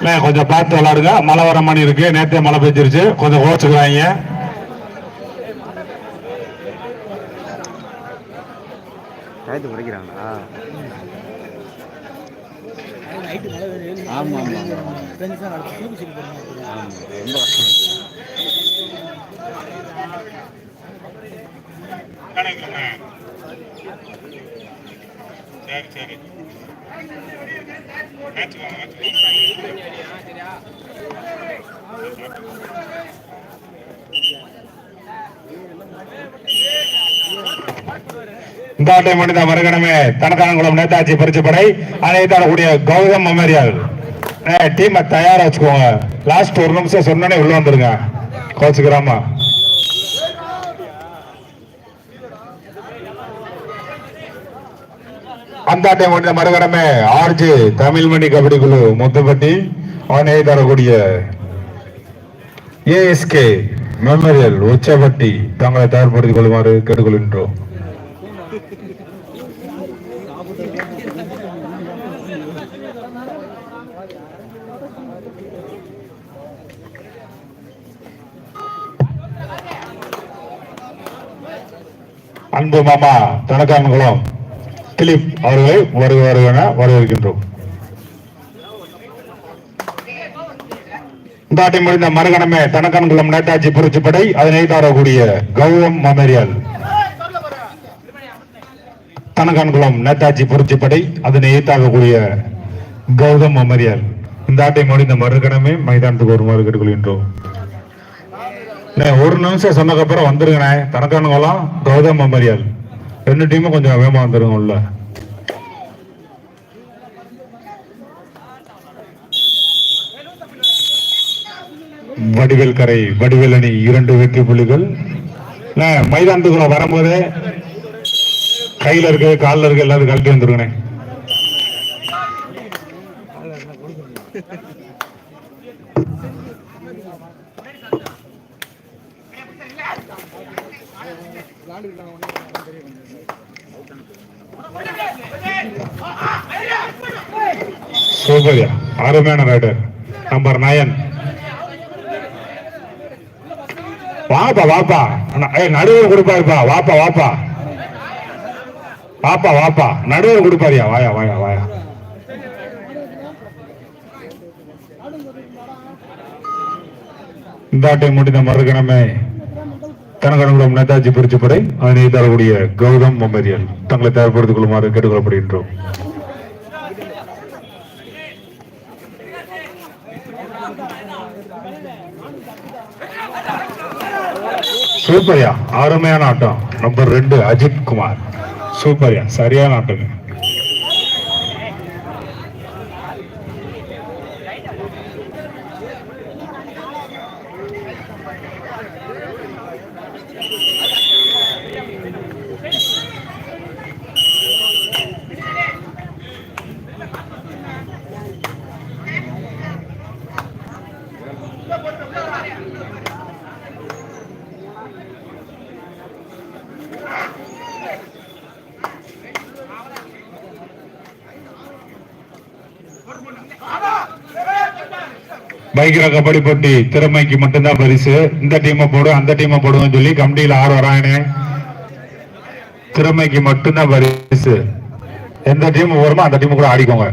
அண்ணே, கொஞ்சம் பார்த்து விளாடுங்க. மழை வர மணி இருக்கு. நேத்தே மழை பெஞ்சிருச்சு. கொஞ்சம் கோச்சுக்கிறாங்க. ஆமாம் ஆமாம் ரொம்ப கஷ்டம் இருக்கு. சரி சரி இந்த ஆட்டை மனித மறுகணமே தனக்கானங்குளம் நேதாஜி பரிசு படை அதை தரக்கூடிய கௌதம் மெமோரியல் டீமை தயாரா வச்சுக்கோங்க. லாஸ்ட் ஒரு நிமிஷம் சொன்னோன்னே உள்ள வந்துருங்க. கோச்சுக்கிறாமா. அந்தாட்டை மனித மறுகணமே ஆர்ஜி தமிழ்மணி கபடி குழு முத்துப்பட்டி அவனை தரக்கூடிய ஏஎஸ்கே மெமோரியல் உச்சப்பட்டி தங்களை தயார்படுத்திக் கொள்ளுமாறு கேட்டுக்கொள்கின்றோம். அன்பு மாமா தனக்கான்குளம் திலீப் அவர்களை வருக வருகன வரவேற்கின்றோம். இந்த முடிந்த மறுகணமே தனக்கான்குளம் நேதாஜி புரட்சிப்படை அதனை தரக்கூடிய கௌதம் மெமோரியல். தனக்கான்குளம் நேதாஜி புரட்சிப்படை அதனை எய்தாகக்கூடிய கௌதம் மெமோரியல். இந்த ஆட்டை முடிந்த மறுகணமே மைதானத்துக்கு வருமாறு கேட்டுக்கொள்கின்றோம். கொள்கின்றோம் ஒரு நிமிஷம் சொன்னதுக்கப்புறம் வந்துருங்கண்ணே. தனக்கானுங்களாம் கௌதம் மெமோரியல் ரெண்டு டீமும் கொஞ்சம் வேகமா வந்துருங்க உள்ள. வடிவேல் கரை வடிவேல் அணி இரண்டு வெற்றி புள்ளிகள். அண்ணே, மைதானத்துக்குள்ள வரும்போதே கையில இருக்க காலில் இருக்க எல்லாரும் கழட்டி வந்துருங்கண்ணே. சூப்பர்யா அருமையான ரைடர் நம்பர் நயன் வாப்பா வாப்பா. நடுவர் கொடுப்பாருப்பா. வாப்பா வாப்பா. வாப்பா வாப்பா. நடுவர் கொடுப்பாரியா? வாயா வாயா வாயா. இந்த ஆட்டை முடிந்த மறுகணமே கனகனகுளம் நேதாஜி பிரிச்சுப்படை அதனை தரக்கூடிய கௌதம் மொமரியல். தங்களை தயார்படுத்திக் கொள்ளுமாறு கேட்டுக்கொள்ளப்படுகின்றோம். சூப்பர்யா. அருமையான ஆட்டம். நம்பர் ரெண்டு அஜித் குமார். சூப்பர்யா. சரியான ஆட்டங்க. பைக் கபடி போட்டி திறமைக்கு மட்டும்தான் பரிசு. இந்த டீமை போடும் அந்த டீமை போடுவோம் சொல்லி கமிட்டியில் ஆர் வரானே. திறமைக்கு மட்டும்தான் பரிசு. எந்த டீம் வருமோ அந்த டீம் கூட ஆடிக்கோங்க.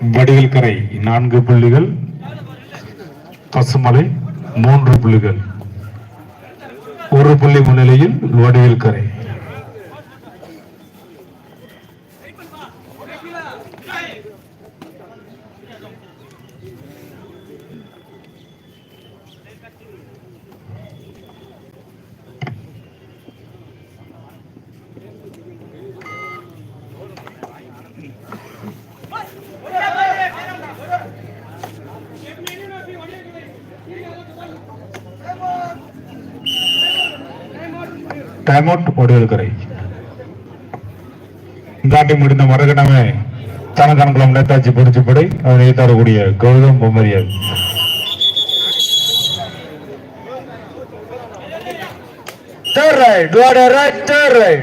வடிகள் கரை நான்கு புள்ளிகள் பசுமலை மூன்று புள்ளிகள். ஒரு புள்ளி முன்னிலையில் வடிகள் கரை டைம் அவுட் வடிவில் கரை முடிந்த மறுகணமே தனக்கணக்குளம் நேதாஜி பொறிச்சுப்படை அவனை தரக்கூடிய Gautham பொம்மரியல் Third right, do order right, third right.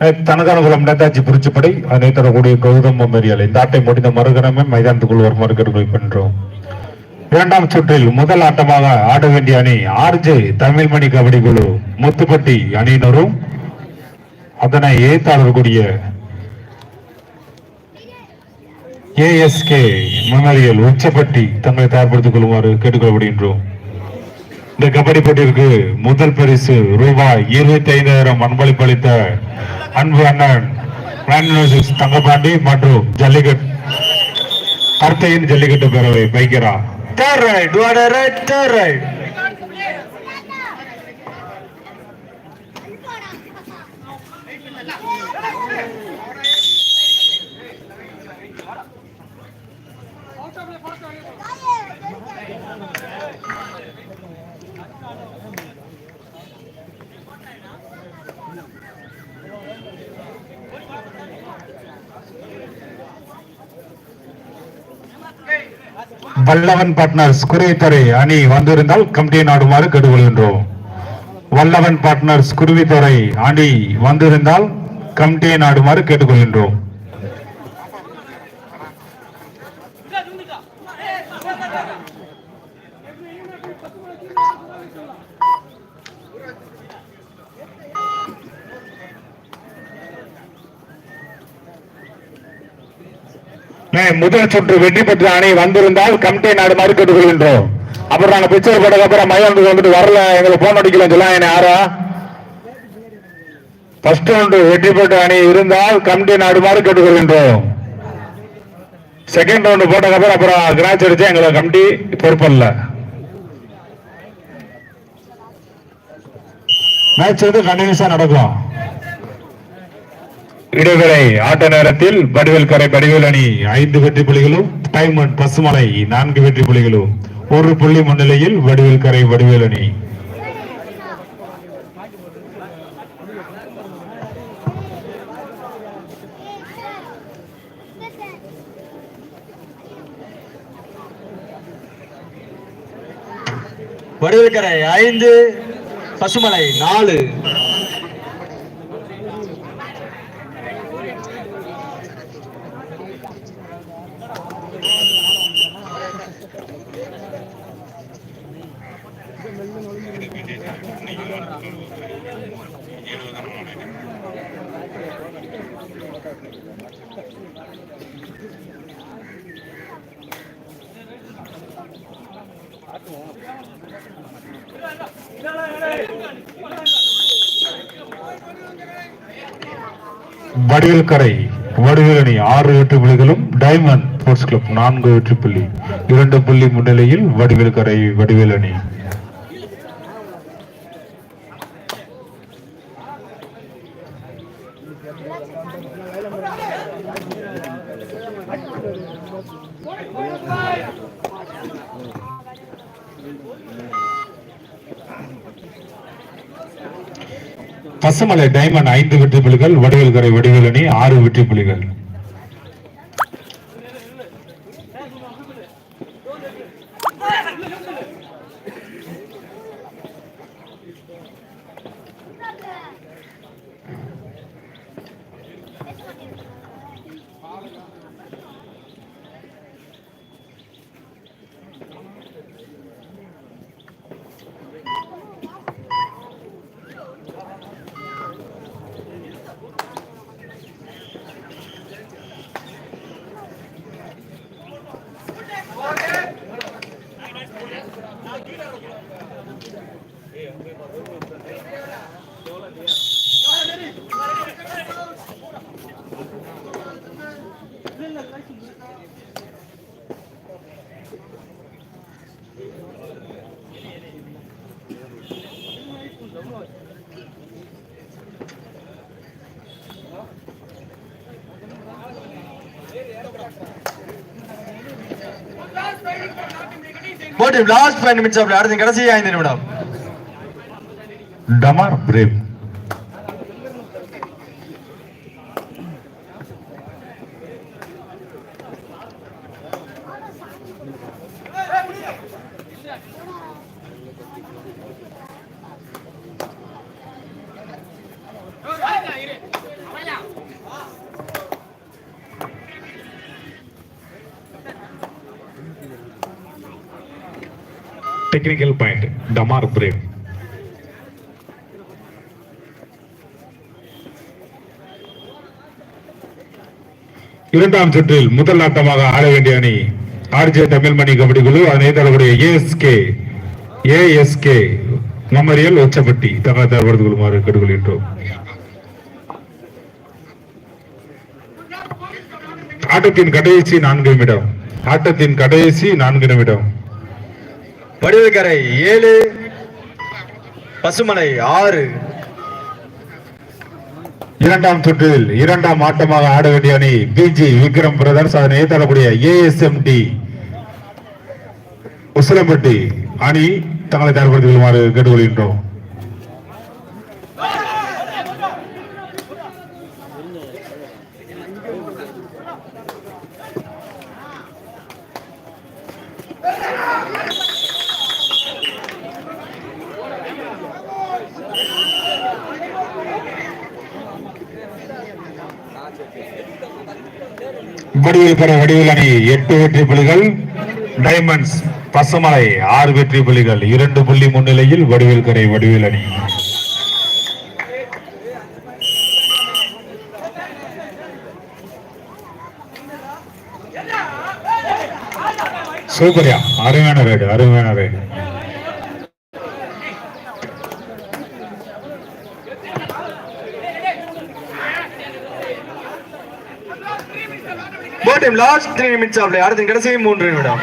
Eh, தனக்கணக்குளம் Netaji பொறிச்சுப்படை அதனை தரக்கூடிய கௌதம் பொம்மரியல் இந்த ஆட்டை முடிந்த மறுகணமே மைதானத்துக்குள் வருமாறு பெற்றோம் இரண்டாம் சுற்றில் முதல் ஆட்டமாக ஆட வேண்டிய அணி ஆர்ஜே தமிழ்மணி கபடி குழு முத்துப்பட்டி அணியினரும் அதனை ஏத்தாளர்களுடைய ஏஎஸ்கே மெமோரியல் உச்சப்பட்டி தங்களை தயார்படுத்திக் கொள்ளுமாறு கேட்டுக்கொள்ளப்படுகின்றோம். இந்த கபடி போட்டிற்கு முதல் பரிசு ரூபாய் இருபத்தி ஐந்தாயிரம் அன்பளிப்பளித்த அன்பு அண்ணன் தங்கபாண்டி மற்றும் ஜல்லிக்கட்டு கர்த்தையின் ஜல்லிக்கட்டு பேரவை பைக்கிறா Third right third right Vallavan partners Kuruvithurai அணி வந்திருந்தால் கமிட்டியை நாடுமாறு கேட்டுக்கொள்கின்றோம். வல்லவன் பார்ட்னர்ஸ் குருவித்துறை அணி வந்திருந்தால் கமிட்டியை நாடுமாறு கேட்டுக்கொள்கின்றோம். முதல் சுற்று வெற்றி பெற்ற அணி வந்திருந்தால் கமிட்டியை மாதிரி கேட்டுக்கொள்கின்றோம் அப்புறம் நாங்க பிக்சர் போட்டதுக்கு அப்புறம் மையானத்துக்கு வந்துட்டு வரல. எங்களுக்கு போன் அடிக்கலாம் சொல்ல என்ன யாரா? ஃபர்ஸ்ட் ரவுண்டு வெற்றி பெற்ற அணி இருந்தால் கமிட்டி நாடுமாறு கேட்டுக்கொள்கின்றோம் செகண்ட் ரவுண்டு போட்டதுக்கு அப்புறம் அப்புறம் கிராச் அடிச்சு எங்களை கமிட்டி பொறுப்பல்ல. மேட்ச் வந்து கண்டினியூஸா நடக்கும். இடைவேளை ஆட்ட நேரத்தில் வடிவேல்கரை வடிவேல் அணி ஐந்து வெற்றி புள்ளிகளும் டைமண்ட் பசுமலை நான்கு வெற்றி புள்ளிகளும். ஒரு புள்ளி முன்னிலையில் வடிவேல்கரை வடிவேல் அணி. வடிவேல்கரை ஐந்து பசுமலை நாலு. வடிவேல் கரை வடிவேல் ஆறு வெற்றி புள்ளிகளும் டைமண்ட் ஸ்போர்ட்ஸ் கிளப் நான்கு வெற்றி புள்ளி இரண்டு புள்ளி முன்னிலையில் வடிவேல் கரை வடிவேல் பசுமலை டைமண்ட் ஐந்து வெற்றி புலிகள் வடிவேல்கரை கரை ஆறு வெற்றி புலிகள் போட்டி லாஸ்ட் ஃபைவ் நிமிஷம் அப்படி அடுத்து கடைசி ஐந்து நிமிடம். டமார் பிரேவ் டெக்னிக்கல் பாயிண்ட் டமார் பிரேவ் இரண்டாம் சுற்றில் முதல் ஆட்டமாக ஆட வேண்டிய அணி ஆர்ஜே தமிழ்மணி கபடி குழு அதனை தரக்கூடிய ஏஎஸ்கே ஏஎஸ்கே மெமரியல் ஒச்சப்பட்டி தகவல் தரப்படுத்திக் கொள்ளுமாறு கேட்டுக்கொள்கின்றோம். ஆட்டத்தின் கடைசி நான்கு நிமிடம் ஆட்டத்தின் கடைசி நான்கு நிமிடம். வடிவுக்கரை ஏழு பசுமலை ஆறு. இரண்டாம் சுற்றில் இரண்டாம் ஆட்டமாக ஆட வேண்டிய அணி பிஜி விக்ரம் பிரதர்ஸ். அதனை தரக்கூடிய ஏஎஸ்எம்டி உசிலம்பட்டி அணி தங்களை தயார்படுத்திக் கொள்ளுமாறு கேட்டுக்கொள்கின்றோம். முடிவில் பெற வடிவில் அணி எட்டு வெற்றி புள்ளிகள் டைமண்ட்ஸ் பசுமலை ஆறு வெற்றி புள்ளிகள். இரண்டு புள்ளி முன்னிலையில் வடிவில் கரை வடிவில் அணி. சூப்பர்யா அருமையான ரைடு அருமையான ride time last three minutes off அடுத்து கடைசி மூன்று நிமிடம்.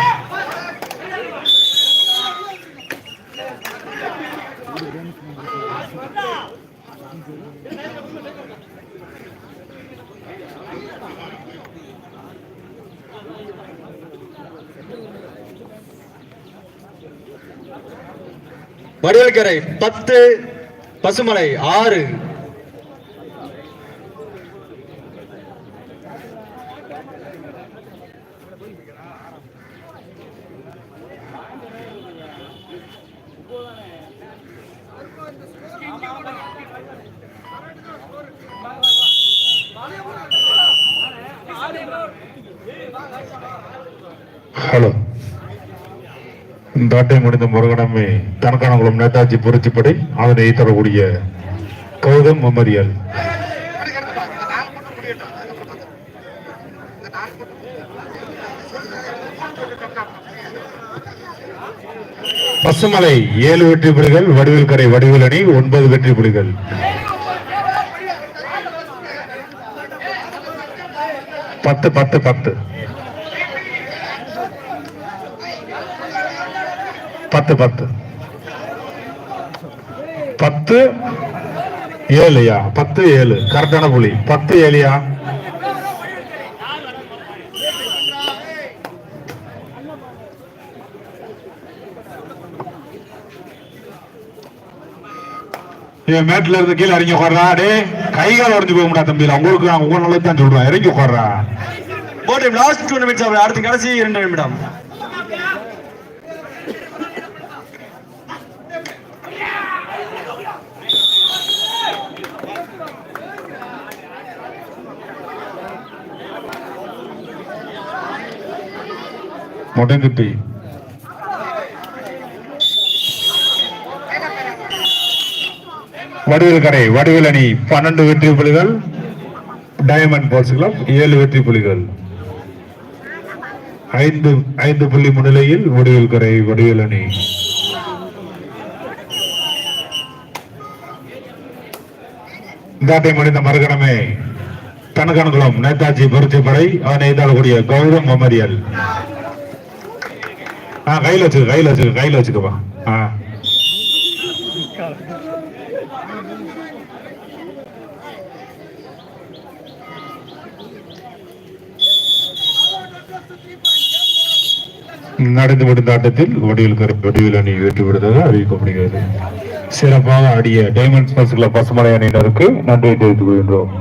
வடிவக்கரை பத்து பசுமலை ஆறு. இந்த ஆட்டை முடிந்த முருகனமே தனக்கானகுளம் நேதாஜி புரட்சிப்படை அதனை தரக்கூடிய கௌதம் மெமரியல். பசுமலை ஏழு வெற்றி புலிகள் வடிவில் கரை வடிவில் அணி ஒன்பது வெற்றி புலிகள். பத்து பத்து பத்து. பத்து பத்து. பத்து ஏழுயா பத்து ஏழு. கரெக்டான புலி பத்து ஏழுயா என் மேட்ல இருந்து கீழே இறங்கி உட்காரா டே கைகால் உடஞ்சு போக முடியாது தம்பி. உங்களுக்கு நான் உங்க நல்லது தான் சொல்றேன் இறங்கி உட்காரா போட்டு லாஸ்ட் டூ நிமிட்ஸ் அடுத்து கடைசி இரண்டு நிமிடம். முடங்குட்டி வடிவில் கடை வடிவில் அணி பன்னெண்டு வெற்றி புலிகள் டயமண்ட் போர்ஸ் கிளப் ஏழு வெற்றி புலிகள். ஐந்து ஐந்து புள்ளி முன்னிலையில் வடிவில் கரை வடிவில் அணி. இந்தாட்டை முடிந்த மறுகணமே. தனகணகுளம் நேதாஜி புரட்சி படை அவனை எதிர்கொள்ளக்கூடிய கௌதம் மெமரியல். ஆ கையில் வச்சுக்க கையில் வச்சுக்க கையில் வச்சுக்கப்பா ஆ. நடந்து முடிந்த ஆட்டத்தில் வடிவில் வடிவில் அணி வெற்றி பெறுவதாக அறிவிக்கப்படுகிறது. சிறப்பாக ஆடிய டைமண்ட் பசுமலை அணியினருக்கு நன்றி தெரிவித்துக் கொள்கின்றோம்.